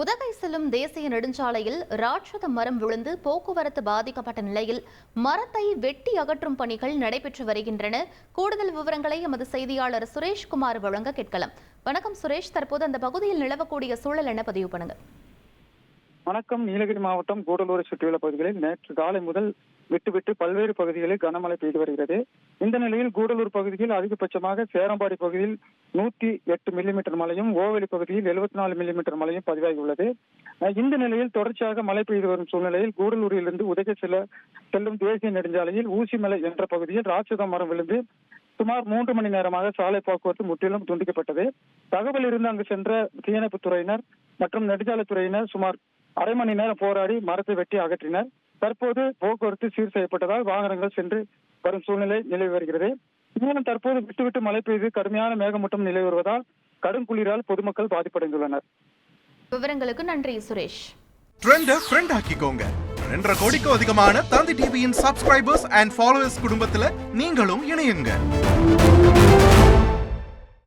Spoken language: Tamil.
உதகை செல்லும் தேசிய நெடுஞ்சாலையில் ராட்சத மரம் விழுந்து போக்குவரத்து பாதிக்கப்பட்ட நிலையில் மரத்தை வெட்டி அகற்றும் பணிகள் நடைபெற்று வருகின்றன. கூடுதல் விவரங்களை எமது செய்தியாளர் சுரேஷ்குமார் வழங்க கேட்கலாம். வணக்கம் சுரேஷ். தற்போது அந்த பகுதியில் நிலவக்கூடிய சூழல் என பதிவு பண்ணுங்கள் வணக்கம். நீலகிரி மாவட்டம் கூடலூரை சுற்றியுள்ள பகுதிகளில் நேற்று காலை முதல் விட்டு விட்டு பல்வேறு பகுதிகளில் கனமழை பெய்து வருகிறது. இந்த நிலையில் கூடலூர் பகுதியில் அதிகபட்சமாக சேரம்பாடி பகுதியில் நூத்தி எட்டு மில்லிமீட்டர் மழையும் ஓவெளி பகுதியில் எழுபத்தி நாலு மில்லிமீட்டர் மழையும் பதிவாகியுள்ளது. இந்த நிலையில் தொடர்ச்சியாக மழை பெய்து வரும் சூழ்நிலையில் கூடலூரிலிருந்து உதகை செல்ல செல்லும் தேசிய நெடுஞ்சாலையில் ஊசிமலை என்ற பகுதியில் ராட்சத மரம் விழுந்து சுமார் மூன்று மணி நேரமாக சாலை போக்குவரத்து முற்றிலும் துண்டிக்கப்பட்டது. தகவல் இருந்து அங்கு சென்ற தீயணைப்புத் துறையினர் மற்றும் நெடுஞ்சாலைத்துறையினர் சுமார் அரை மணி நேரம் போராடி மரத்தை வெட்டி அகற்றினர். தற்போது போக்குவரத்து சீர் செய்யப்பட்டதால் வாகனங்கள் சென்று வரும் சூழ்நிலை நிலவி வருகிறது. மேலும் தற்போது விட்டு விட்டு மழை பெய்து கடுமையான மேகமூட்டம் நிலவி வருவதால் கடும் குளிரால் பொதுமக்கள் பாதிப்படைந்துள்ளனர். விவரங்களுக்கு நன்றி சுரேஷ். ட்ரெண்ட ஃப்ரெண்ட் ஆக்கிக்கோங்க. ரெண்டரை கோடிக்கும் அதிகமான தந்தி டிவியின் சப்ஸ்கிரைபர்ஸ் அண்ட் ஃபாலோவர்ஸ் குடும்பத்துல நீங்களும் இணையுங்க.